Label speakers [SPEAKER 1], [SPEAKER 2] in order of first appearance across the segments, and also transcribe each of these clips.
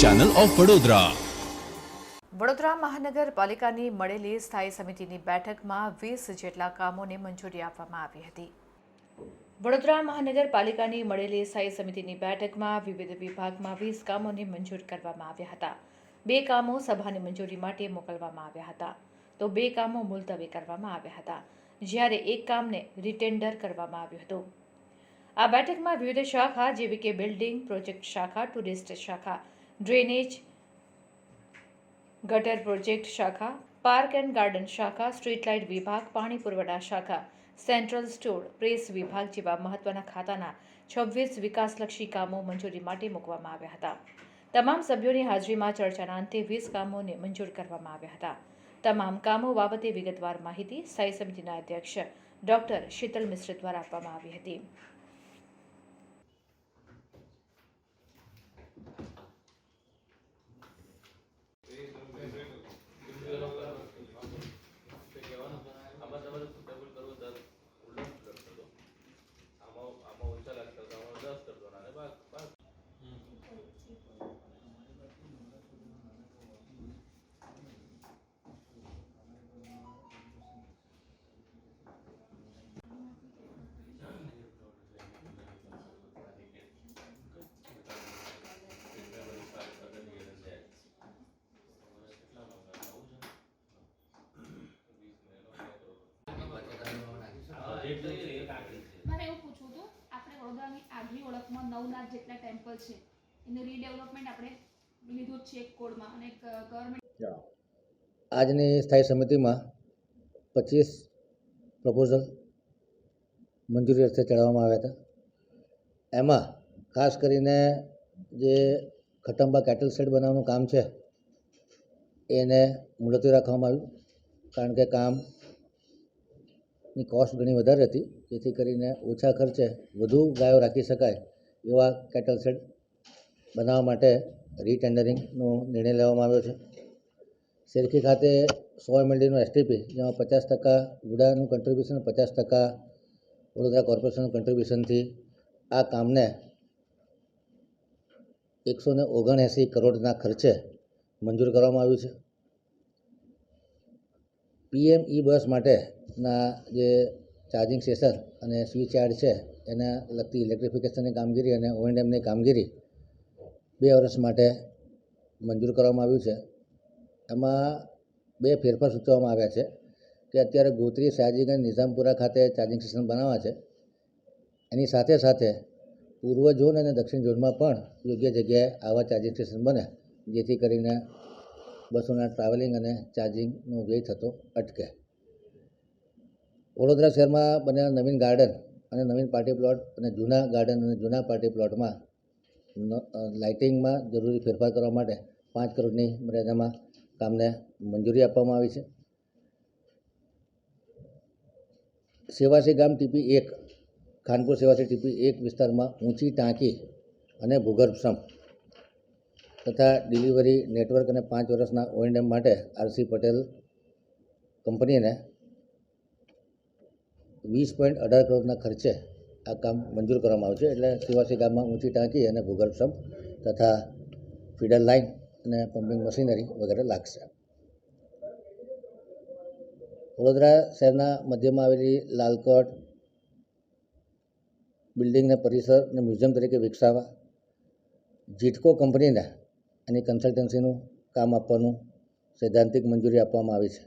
[SPEAKER 1] Channel of Vadodara
[SPEAKER 2] Vadodara મહાનગરપાલિકાની મળેલી સ્થાયી સમિતિની બેઠકમાં વીસ જેટલા કામોને મંજૂરી આપવામાં આવી હતી. વડોદરા મહાનગરપાલિકાની મળેલી સ્થાયી સમિતિની બેઠકમાં વિવિધ વિભાગમાં વીસ કામોને મંજૂર કરવામાં આવ્યા હતા. બે કામો સભાની મંજૂરી માટે મોકલવામાં આવ્યા હતા. તો બે કામો મુલતવી કરવામાં આવ્યા હતા. જ્યારે એક કામને રિટેન્ડર કરવામાં આવ્યું હતું. આ બેઠકમાં વિવિધ શાખા જેવી કે બિલ્ડિંગ, પ્રોજેક્ટ શાખા, ટુરિસ્ટ શાખા ડ્રેનેજ ગટર પ્રોજેક્ટ શાખા પાર્ક એન્ડ ગાર્ડન શાખા સ્ટ્રીટ લાઇટ વિભાગ પાણી પુરવઠા શાખા સેન્ટ્રલ સ્ટોર પ્રેસ વિભાગ જેવા મહત્વના ખાતાના છવ્વીસ વિકાસલક્ષી કામો મંજૂરી માટે મૂકવામાં આવ્યા હતા. તમામ સભ્યોની હાજરીમાં ચર્ચાના અંતે વીસ કામોને મંજૂર કરવામાં આવ્યા હતા. તમામ કામો બાબતે વિગતવાર માહિતી સ્થાયી સમિતિના અધ્યક્ષ ડોક્ટર શીતલ મિશ્ર દ્વારા આપવામાં આવી હતી
[SPEAKER 3] આમાં તમારે સુટેબલ કરવો દસ ઉલટ કરતો હતો આમાં આમાં ઓછા લાગતા હતા આમાં દસ કરતો અને બાક બાક
[SPEAKER 4] મારે એવું પૂછવું હતું આપણે વડોદરાની આગલી ઓળખમાં નવનાથ જેટલા ટેમ્પલ છે એનું રીડેવલપમેન્ટ આપણે લીધું છે એક કોડમાં અને એક ગવર્મેન્ટ
[SPEAKER 5] આજની સ્થાયી સમિતિમાં પચીસ પ્રપોઝલ મંજૂરી અર્થે ચડાવવામાં આવ્યા હતા. એમાં ખાસ કરીને જે ખટંબા કેટલ શેડ બનાવવાનું કામ છે એને મુલતવી રાખવામાં આવ્યું. કારણ કે કામની કોસ્ટ ઘણી વધારે હતી. જેથી કરીને ઓછા ખર્ચે વધુ ગાયો રાખી શકાય એવા કેટલ શેડ બનાવવા માટે રીટેન્ડરિંગનો નિર્ણય લેવામાં આવ્યો છે. શેરખી ખાતે સો એમએલડીનું એસટીપી જેમાં પચાસ ટકા વુડાનું કન્ટ્રીબ્યુશન પચાસ ટકા વડોદરા કોર્પોરેશનનું કન્ટ્રીબ્યુશનથી આ કામને એકસો ને ઓગણએંસી કરોડના ખર્ચે મંજૂર કરવામાં આવ્યું છે. પીએમ ઈ બસ માટેના જે ચાર્જિંગ સ્ટેશન અને સ્વિચ યાર્ડ છે, એને લગતી ઇલેક્ટ્રિફિકેશનની કામગીરી અને ઓએનડેમની કામગીરી બે વર્ષ માટે મંજૂર કરવામાં આવ્યું છે. એમાં બે ફેરફાર સૂચવવામાં આવ્યા છે કે અત્યારે ગોત્રી સયાજીગંજ નિઝામપુરા ખાતે ચાર્જિંગ સ્ટેશન બનાવવા છે. એની સાથે સાથે પૂર્વ ઝોન અને દક્ષિણ ઝોનમાં પણ યોગ્ય જગ્યાએ આવા ચાર્જિંગ સ્ટેશન બને, જેથી કરીને બસોના ટ્રાવેલિંગ અને ચાર્જિંગનો વ્યય થતો અટકે. વડોદરા શહેરમાં બનેલા નવીન ગાર્ડન અને નવીન પાર્ટી પ્લોટ અને જૂના ગાર્ડન અને જૂના પાર્ટી પ્લોટમાં લાઇટિંગમાં જરૂરી ફેરફાર કરવા માટે પાંચ કરોડની મર્યાદામાં કામને મંજૂરી આપવામાં આવી છે. સેવાસી ગામ ટીપી એક, ખાનપુર સેવાસી ટીપી એક વિસ્તારમાં ઊંચી ટાંકી અને ભૂગર્ભ સંપ તથા ડિલિવરી નેટવર્ક અને પાંચ વર્ષના ઓએનડેમ માટે આરસી પટેલ કંપનીને વીસ પોઈન્ટ અઢાર કરોડના ખર્ચે આ કામ મંજૂર કરવામાં આવ્યું છે એટલે સિવાસી ગામમાં ઊંચી ટાંકી અને ભૂગર્ભ સંપ તથા ફીડર લાઇન અને પમ્પિંગ મશીનરી વગેરે લાગશે. વડોદરા શહેરના મધ્યમાં આવેલી લાલકોટ બિલ્ડિંગને પરિસર અને મ્યુઝિયમ તરીકે વિકસાવવા, જીટકો કંપનીને એની કન્સલ્ટન્સીનું કામ આપવાનું સૈદ્ધાંતિક મંજૂરી આપવામાં આવી છે.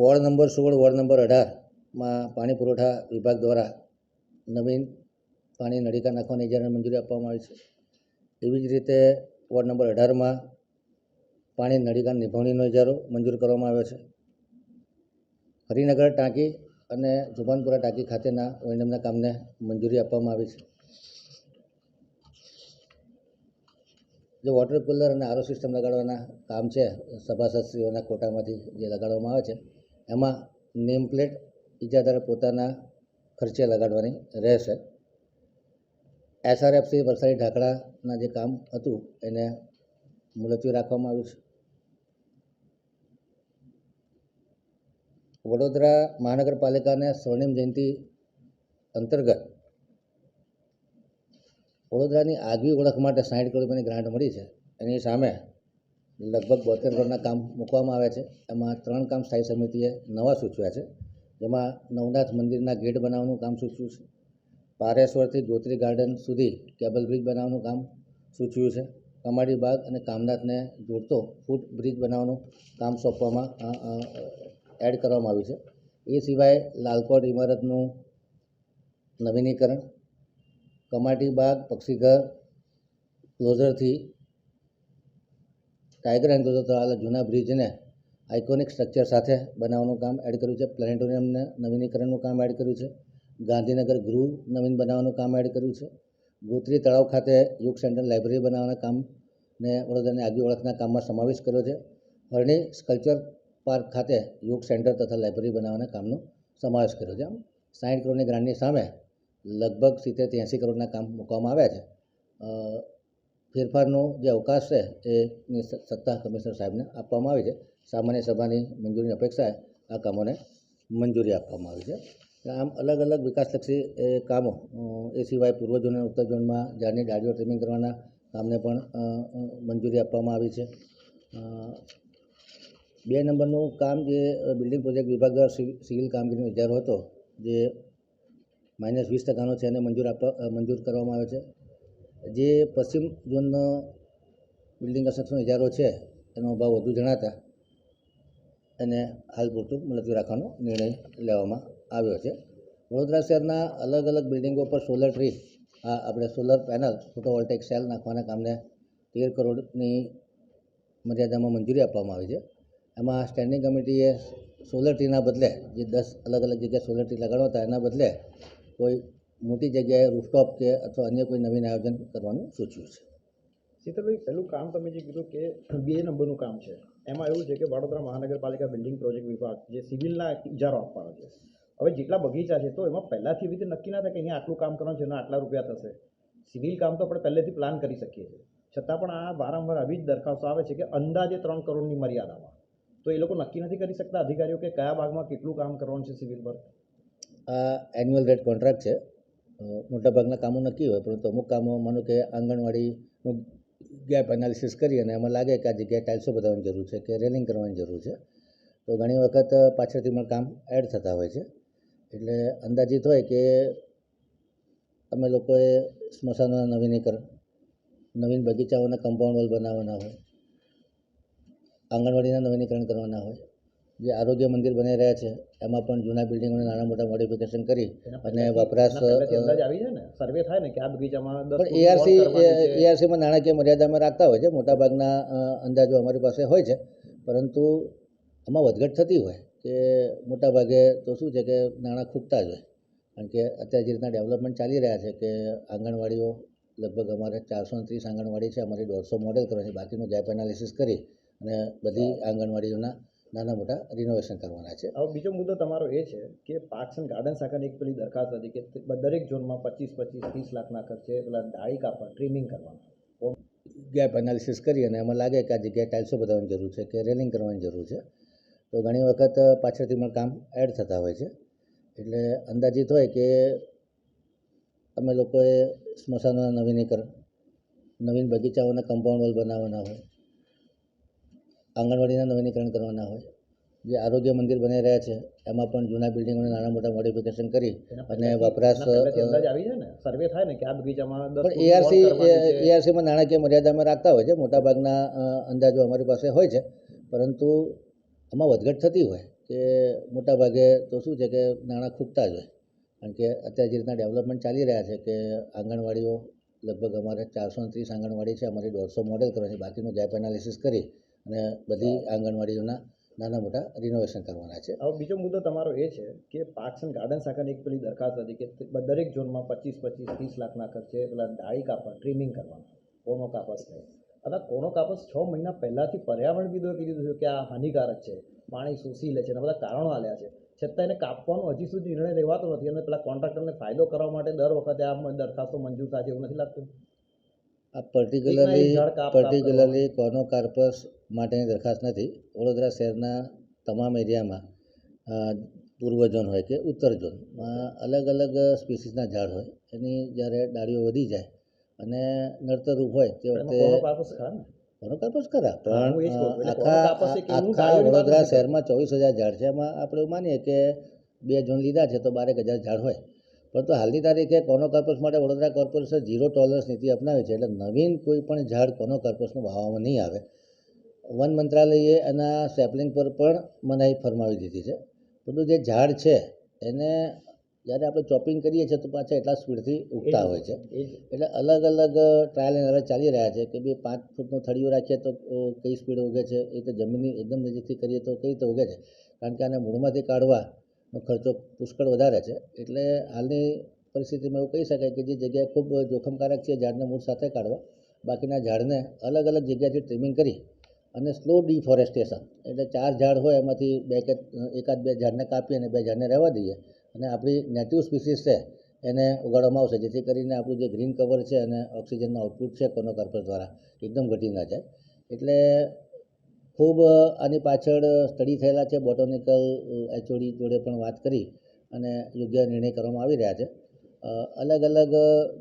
[SPEAKER 5] વોર્ડ નંબર સોળ, વોર્ડ નંબર અઢારમાં પાણી પુરવઠા વિભાગ દ્વારા નવીન પાણી નળીકા નાખવાની ઇજારાને મંજૂરી આપવામાં આવી છે. એવી જ રીતે વોર્ડ નંબર અઢારમાં પાણી નળીકા નિભાવણીનો ઇજારો મંજૂર કરવામાં આવ્યો છે. હરિનગર ટાંકી અને જુબાનપુરા ટાંકી ખાતેના ઓએનએમના કામને મંજૂરી આપવામાં આવી છે. જે વોટર કુલર અને આરો સિસ્ટમ લગાડવાના કામ છે, સભાસદશ્રીઓના કોટામાંથી જે લગાડવામાં આવે છે એમાં નેમ પ્લેટ ઇજાદારે પોતાના ખર્ચે લગાડવાની રહેશે. એસઆરએફસી વરસાદી ઢાંકણાના જે કામ હતું એને મુલતવી રાખવામાં આવ્યું છે. વડોદરા મહાનગરપાલિકાને સ્વર્ણિમ જયંતિ અંતર્ગત વડોદરાની આગવી ઓળખ માટે સાહીઠ કરોડ રૂપિયાની ગ્રાન્ટ મળી છે. એની સામે લગભગ બોતેર કરોડના કામ મૂકવામાં આવ્યા છે. એમાં ત્રણ કામ સ્થાયી સમિતિએ નવા સૂચવ્યા છે. જેમાં નવનાથ મંદિરના ગેટ બનાવવાનું કામ સૂચવ્યું છે. પારેશ્વરથી ગોત્રી ગાર્ડન સુધી કેબલ બ્રિજ બનાવવાનું કામ સૂચવ્યું છે. કમાડી બાગ અને કામનાથને જોડતો ફૂટ બ્રિજ બનાવવાનું કામ સોંપવામાં એડ કરવામાં આવ્યું છે. એ સિવાય લાલકોટ ઇમારતનું નવીનીકરણ, કમાટી બાગ, પક્ષીઘર, ક્લોઝરથી ટાઈગર એન્કલોઝર તળાવ જૂના બ્રિજને આઇકોનિક સ્ટ્રક્ચર સાથે બનાવવાનું કામ એડ કર્યું છે. પ્લેનેટોરિયમને નવીનીકરણનું કામ એડ કર્યું છે. ગાંધીનગર ગૃહ નવીન બનાવવાનું કામ એડ કર્યું છે. ગોત્રી તળાવ ખાતે યુગ સેન્ટર લાઇબ્રેરી બનાવવાના કામને વડોદરાની આગવી ઓળખના કામમાં સમાવેશ કર્યો છે. હરણી સ્કલ્ચર પાર્ક ખાતે યોગ સેન્ટર તથા લાઇબ્રેરી બનાવવાના કામનો સમાવેશ કર્યો છે. આમ સાઠ કરોડની ગ્રાન્ટની સામે લગભગ સિત્તેર ત્યાંસી કરોડના કામ મૂકવામાં આવ્યા છે. ફેરફારનો જે અવકાશ છે એની સત્તા કમિશનર સાહેબને આપવામાં આવી છે. સામાન્ય સભાની મંજૂરીની અપેક્ષાએ આ કામોને મંજૂરી આપવામાં આવી છે. આમ અલગ અલગ વિકાસલક્ષી એ કામો એ સિવાય પૂર્વ અને ઉત્તર ઝોનમાં ઝાડની ડાળીઓ ટ્રીમિંગ કરવાના કામને પણ મંજૂરી આપવામાં આવી છે. બે નંબરનું કામ જે બિલ્ડિંગ પ્રોજેક્ટ વિભાગ દ્વારા સિવિ- સિવિલ કામગીરીનો ઇજારો હતો, જે માઇનસ વીસ ટકાનો છે એને મંજૂર આપવા મંજૂર કરવામાં આવ્યો છે. જે પશ્ચિમ ઝોનનો બિલ્ડિંગ કન્સ્ટ્રક્શનનો ઇજારો છે, એનો ભાવ વધુ જણાતા એને હાલ પૂરતું મુલતવી રાખવાનો નિર્ણય લેવામાં આવ્યો છે. વડોદરા શહેરના અલગ અલગ બિલ્ડિંગો પર સોલર ટ્રી આ આપણે સોલર પેનલ ફોટોવોલ્ટેક સેલ નાખવાના કામને તેર કરોડની મર્યાદામાં મંજૂરી આપવામાં આવી છે. એમાં સ્ટેન્ડિંગ કમિટીએ સોલર ટ્રીના બદલે જે દસ અલગ અલગ જગ્યાએ સોલર ટ્રી લગાડવા હતા, એના બદલે કોઈ મોટી જગ્યાએ રૂફટોપ કે અથવા અન્ય કોઈ નવીન આયોજન કરવાનું સૂચવ્યું છે.
[SPEAKER 1] શીતલભાઈ પહેલું કામ તમે જે કીધું કે બે નંબરનું કામ છે. એમાં એવું છે કે વડોદરા મહાનગરપાલિકા બિલ્ડિંગ પ્રોજેક્ટ વિભાગ જે સિવિલના ઇજારો આપવાનો છે. હવે જેટલા બગીચા છે તો એમાં પહેલાંથી એવી રીતે નક્કી ના થાય કે અહીંયા આટલું કામ કરવાનું છે એના આટલા રૂપિયા થશે. સિવિલ કામ તો આપણે પહેલેથી પ્લાન કરી શકીએ છીએ. છતાં પણ આ વારંવાર આવી જ દરખાસ્તો આવે છે કે અંદાજે ત્રણ કરોડની મર્યાદામાં. તો એ લોકો નક્કી નથી કરી શકતા અધિકારીઓ કે કયા ભાગમાં કેટલું કામ કરવાનું છે સિવિલ વર્ક?
[SPEAKER 5] આ એન્યુઅલ રેટ કોન્ટ્રાક્ટ છે. મોટાભાગના કામો નક્કી હોય, પરંતુ અમુક કામો માનો કે આંગણવાડીનું ગેપ એનાલિસિસ કરી અને એમાં લાગે કે આ જગ્યાએ ટાઇલ્સો બતાવવાની જરૂર છે કે રેલિંગ કરવાની જરૂર છે. તો ઘણી વખત પાછળથી પણ કામ એડ થતા હોય છે. એટલે અંદાજિત હોય કે અમે લોકોએ સ્મશાનોના નવીનીકરણ, નવીન બગીચાઓના કમ્પાઉન્ડ વોલ બનાવવાના હોય, આંગણવાડીના નવીનીકરણ કરવાના હોય જે આરોગ્ય મંદિર બની રહ્યા છે એમાં પણ જૂના બિલ્ડિંગોને નાના મોટા મોડિફિકેશન કરી અને વપરાશ
[SPEAKER 1] આવી ને? સર્વે થાય ને કે આ બગીચામાં
[SPEAKER 5] પણ એઆરસી એઆરસીમાં નાણાકીય મર્યાદામાં રાખતા હોય છે મોટાભાગના અંદાજો અમારી પાસે હોય છે. પરંતુ આમાં વધઘટ થતી હોય કે મોટાભાગે તો શું છે કે નાણાં ખૂટતા જ હોય. કારણ કે અત્યારે જે રીતના ડેવલપમેન્ટ ચાલી રહ્યા છે કે આંગણવાડીઓ લગભગ અમારે ચારસો ત્રીસ આંગણવાડી છે અમારી દોઢસો મોડેલ કરવાની બાકીનું ગેપ એનાલિસિસ કરી અને બધી આંગણવાડીઓના નાના મોટા રિનોવેશન કરવાના છે.
[SPEAKER 1] હવે બીજો મુદ્દો તમારો એ છે કે પાર્ક્સ એન્ડ ગાર્ડન શાખાની એક પેલી દરખાસ્ત હતી કે દરેક ઝોનમાં પચીસ પચીસ ત્રીસ લાખના ખર્ચે પેલા ડાળી કાપવા ટ્રીમિંગ કરવાના.
[SPEAKER 5] ગેપ એનાલિસિસ કરી અને એમાં લાગે કે આ જગ્યાએ ટાઇલ્સો બતાવવાની જરૂર છે કે રેલિંગ કરવાની જરૂર છે. તો ઘણી વખત પાછળથી પણ કામ એડ થતા હોય છે. એટલે અંદાજિત હોય કે અમે લોકોએ સ્મશાનોના નવીનીકરણ નવીન બગીચાઓના કમ્પાઉન્ડ વોલ બનાવવાના હોય આંગણવાડીના નવીનીકરણ કરવાના હોય. જે આરોગ્ય મંદિર બની રહ્યા છે એમાં પણ જૂના બિલ્ડિંગોને નાના મોટા મોડિફિકેશન કરી અને વપરાશ
[SPEAKER 1] સર્વે થાય ને કે આ બગીચામાં
[SPEAKER 5] પણ એઆરસી. એઆરસીમાં નાણાકીય મર્યાદામાં રાખતા હોય છે મોટાભાગના અંદાજો અમારી પાસે હોય છે. પરંતુ આમાં વધઘટ થતી હોય કે મોટાભાગે તો શું છે કે નાણાં ખૂટતા જ હોય. કારણ કે અત્યારે જે રીતના ડેવલપમેન્ટ ચાલી રહ્યા છે કે આંગણવાડીઓ લગભગ અમારે ચારસો ત્રીસ આંગણવાડી છે અમારી દોઢસો મોડેલ કરવાની બાકીનું ગેપ એનાલિસિસ કરી અને બધી આંગણવાડીઓના નાના મોટા રિનોવેશન કરવાના છે.
[SPEAKER 1] હવે બીજો મુદ્દો તમારો એ છે કે પાર્ક્સ એન્ડ ગાર્ડન શાખાની એક પેલી દરખાસ્ત હતી કે દરેક ઝોનમાં પચીસ પચીસ ત્રીસ લાખના ખર્ચે પેલા ડાળી કાપવા ટ્રીમિંગ કરવાના કોનો કાપસ થાય અને કોનો કાપસ છ મહિના પહેલાંથી પર્યાવરણવિદોએ કહી દીધું છે કે આ હાનિકારક છે પાણી શોષી લે છે અને બધા કારણો આલ્યા છે. છતાં એને કાપવાનો હજી સુધી નિર્ણય લેવાતો નથી અને પેલા કોન્ટ્રાક્ટરને ફાયદો કરવા માટે દર વખતે આ દરખાસ્તો મંજૂર થાય છે એવું નથી લાગતું?
[SPEAKER 5] આ પર્ટિક્યુલરલી પર્ટિક્યુલરલી કોનો કાર્પસ માટેની દરખાસ્ત નથી. વડોદરા શહેરના તમામ એરિયામાં પૂર્વ ઝોન હોય કે ઉત્તર ઝોનમાં અલગ અલગ સ્પીસીસના ઝાડ હોય. એની જ્યારે ડાળીઓ વધી જાય અને નડતરરૂપ હોય તે વખતે
[SPEAKER 1] કોનો કાર્પસ ખરા
[SPEAKER 5] પણ આખા આખા વડોદરા શહેરમાં ચોવીસ હજાર ઝાડ છે. એમાં આપણે એવું માનીએ કે બે ઝોન લીધા છે તો બારેક હજાર ઝાડ હોય. પરંતુ હાલની તારીખે કોનો કાર્પસ માટે વડોદરા કોર્પોરેશન ઝીરો ટોલરન્સ નીતિ અપનાવી છે? એટલે નવીન કોઈ પણ ઝાડ કોનો કાર્પસનું વાવવામાં નહીં આવે. વન મંત્રાલયે એના સેપલિંગ પર પણ મનાઈ ફરમાવી દીધી છે. બધું જે ઝાડ છે એને જ્યારે આપણે ચોપિંગ કરીએ છીએ તો પાછા એટલા સ્પીડથી ઉગતા હોય છે. એટલે અલગ અલગ ટ્રાયલ એન્ડ એરર ચાલી રહ્યા છે કે ભાઈ પાંચ ફૂટનું થળિયું રાખીએ તો કઈ સ્પીડ ઉગે છે? એ તો જમીનની એકદમ નજીકથી કરીએ તો કઈ રીતે ઉગે છે? કારણ કે આને મૂળમાંથી કાઢવાનો ખર્ચો પુષ્કળ વધારે છે. એટલે હાલની પરિસ્થિતિમાં એવું કહી શકાય કે જે જગ્યાએ ખૂબ જોખમકારક છે, ઝાડને મૂળ સાથે કાઢવા. બાકીના ઝાડને અલગ અલગ જગ્યાથી ટ્રીમિંગ કરી અને સ્લો ડિફોરેસ્ટેશન એટલે ચાર ઝાડ હોય એમાંથી બે કે એકાદ બે ઝાડને કાપી અને બે ઝાડને રહેવા દઈએ અને આપણી નેટિવ સ્પીસીસ છે એને ઉગાડવામાં આવશે. જેથી કરીને આપણું જે ગ્રીન કવર છે અને ઓક્સિજનનું આઉટપુટ છે કોનો કોનોકાર્પસ દ્વારા, એકદમ ઘટી ના જાય. એટલે ખૂબ આની પાછળ સ્ટડી થયેલા છે બોટોનિકલ એચઓડી જોડે પણ વાત કરી અને યોગ્ય નિર્ણય કરવામાં આવી રહ્યા છે. અલગ અલગ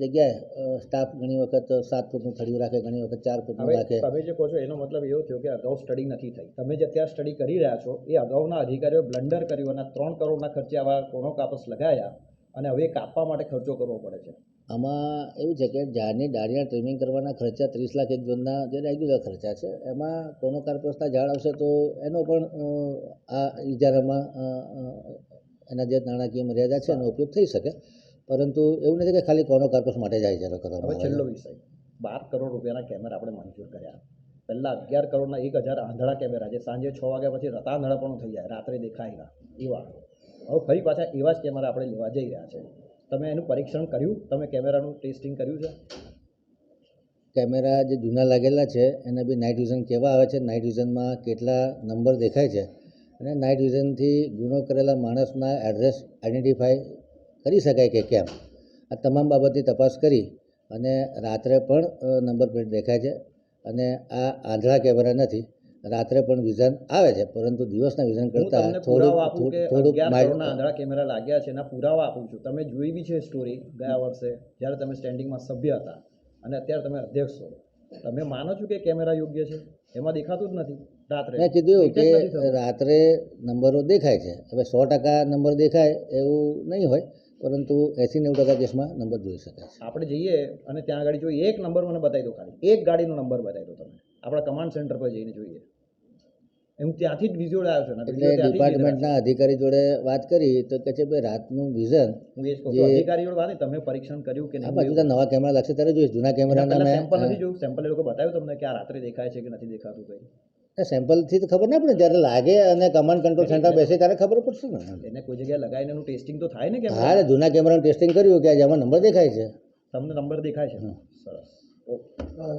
[SPEAKER 5] જગ્યાએ સ્ટાફ ઘણી વખત સાત ફૂટનું થળિયું રાખે ઘણી વખત ચાર ફૂટનું રાખે.
[SPEAKER 1] તમે જે કહો છો એનો મતલબ એવો થયો કે અગાઉ સ્ટડી નથી થઈ. તમે જે અત્યારે સ્ટડી કરી રહ્યા છો એ અગાઉના અધિકારીઓ બ્લન્ડર કર્યું અને ત્રણ કરોડના ખર્ચે આવા કોણો કાપસ લગાયા. અને હવે કાપવા માટે ખર્ચો કરવો પડે છે.
[SPEAKER 5] આમાં એવું છે કે ઝાડની ડાળીના ટ્રીમિંગ કરવાના ખર્ચા ત્રીસ લાખ એક જૂનના જે રેગ્યુલર ખર્ચા છે એમાં કોનો કોનોકાર્પસના ઝાડ આવશે તો એનો પણ આ ઇજારામાં એના જે નાણાકીય મર્યાદા છે એનો ઉપયોગ થઈ શકે. પરંતુ એવું નથી કે ખાલી કોનોકાર્પસ માટે જ ઇજારો કરવામાં
[SPEAKER 1] છેલ્લો. વિષય. બાર કરોડ રૂપિયાના કેમેરા આપણે મંજૂર કર્યા. પહેલાં અગિયાર કરોડના એક હજાર આંધળા કેમેરા જે સાંજે છ વાગ્યા પછી રતા આંધળા પણ થઈ જાય રાત્રે દેખાય ના. એવા. હવે ફરી પાછા એવા જ કેમેરા આપણે લેવા જઈ રહ્યા છે. તમે એનું પરીક્ષણ કર્યું? તમે કેમેરાનું ટેસ્ટિંગ કર્યું છે?
[SPEAKER 5] કેમેરા જે જૂના લાગેલા છે, એને બી નાઇટ વિઝન કેવા આવે છે. નાઇટ વિઝનમાં કેટલા નંબર દેખાય છે. અને નાઇટ વિઝનથી ગુનો કરેલા માણસના એડ્રેસ આઈડેન્ટિફાય કરી શકાય કે કેમ? આ તમામ બાબતની તપાસ કરી અને રાત્રે પણ નંબર પ્લેટ દેખાય છે. અને આ આંધળા કેમેરા નથી. રાત્રે પણ વિઝન આવે છે પરંતુ દિવસના વિઝન કરતાં
[SPEAKER 1] તમને
[SPEAKER 5] થોડુંક
[SPEAKER 1] આંધળા કેમેરા લાગ્યા છે એના પુરાવા આપું છું. તમે જોઈ બી છે સ્ટોરી ગયા વર્ષે જ્યારે તમે સ્ટેન્ડિંગમાં સભ્ય હતા. અને અત્યારે તમે અધ્યક્ષ છો. તમે માનો છો કે કેમેરા યોગ્ય છે? એમાં દેખાતું જ નથી રાત્રે.
[SPEAKER 5] મેં કીધું કે. રાત્રે નંબરો દેખાય છે. હવે સો ટકા નંબર દેખાય એવું નહીં હોય પરંતુ એસી નેવું ટકા કેસમાં નંબર જોઈ શકાય છે.
[SPEAKER 1] આપણે જઈએ અને ત્યાં આગળ જોઈએ એક નંબર મને બતાવી દો ખાલી. એક ગાડીનો નંબર બતાવી દો તમે. આપણા કમાન્ડ સેન્ટર પર જઈને જોઈએ. હું ત્યાંથી જ વિઝ્યુઅલ આવ્યો છું.
[SPEAKER 5] એટલે. ડિપાર્ટમેન્ટના અધિકારી જોડે વાત કરી તો કે છે ભાઈ રાતનું વિઝન
[SPEAKER 1] હું એ જ કહું
[SPEAKER 5] જે-
[SPEAKER 1] અધિકારીઓ વાત તમે પરીક્ષણ કર્યું કે નહીં?
[SPEAKER 5] બાજુ નવા કેમેરા લાગશે ત્યારે જોઈશ જૂના કેમેરાના
[SPEAKER 1] સેમ્પલ નથી જોયું. સેમ્પલ એ લોકો બતાવ્યું તમને કે આ રાત્રે દેખાય છે કે નથી દેખાતું કઈ.
[SPEAKER 5] સેમ્પલથી તો ખબર ના પડે જ્યારે લાગે અને કમાન્ડ કંટ્રોલ સેન્ટર બેસે ત્યારે ખબર પડશે ને.
[SPEAKER 1] એને કોઈ જગ્યાએ લગાવીને એનું ટેસ્ટિંગ તો થાય ને કે
[SPEAKER 5] હા જૂના કેમેરાનું ટેસ્ટિંગ કર્યું કે જેમાં નંબર દેખાય છે.
[SPEAKER 1] તમને નંબર દેખાય છે. સરસ.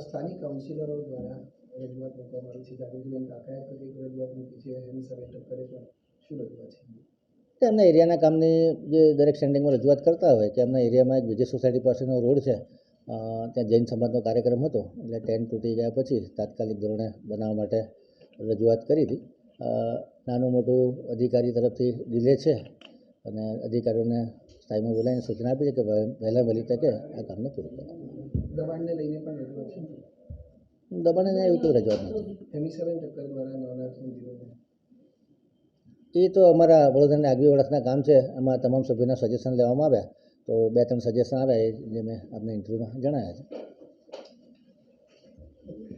[SPEAKER 6] સ્થાનિક કાઉન્સિલરો દ્વારા રજૂઆત મૂકવામાં આવી છે. જાગૃતિબેન કાકાએ પણ કંઈક રજૂઆત મૂકી છે. એની સામે ટક્કરે પણ શું રજૂઆત છે?
[SPEAKER 5] એમના એરિયાના કામની જે દરેક સ્ટેન્ડિંગમાં રજૂઆત કરતા હોય કે એમના એરિયામાં એક વિજય સોસાયટી પાસેનો રોડ છે. ત્યાં જૈન સમાજનો કાર્યક્રમ હતો. એટલે ટેન્ટ તૂટી ગયા પછી તાત્કાલિક ધોરણે બનાવવા માટે રજૂઆત કરી હતી. નાનું મોટું અધિકારી તરફથી ડિલે છે અને અધિકારીઓને સ્થાયીમાં બોલાવીને સૂચના આપી છે કે વહે- વહેલા વહેલી તકે આ કામને પૂરું કરો.
[SPEAKER 6] દબાણને લઈને પણ
[SPEAKER 5] દબાણે ના એવી કોઈ રજૂઆત નથી. એ તો અમારા વડોદરાની આગવી ઓળખના કામ છે. એમાં તમામ સભ્યોના સજેશન લેવામાં આવ્યા. તો બે ત્રણ સજેશન આવ્યા એ જે મેં આપને ઇન્ટરવ્યૂમાં જણાવ્યા છે.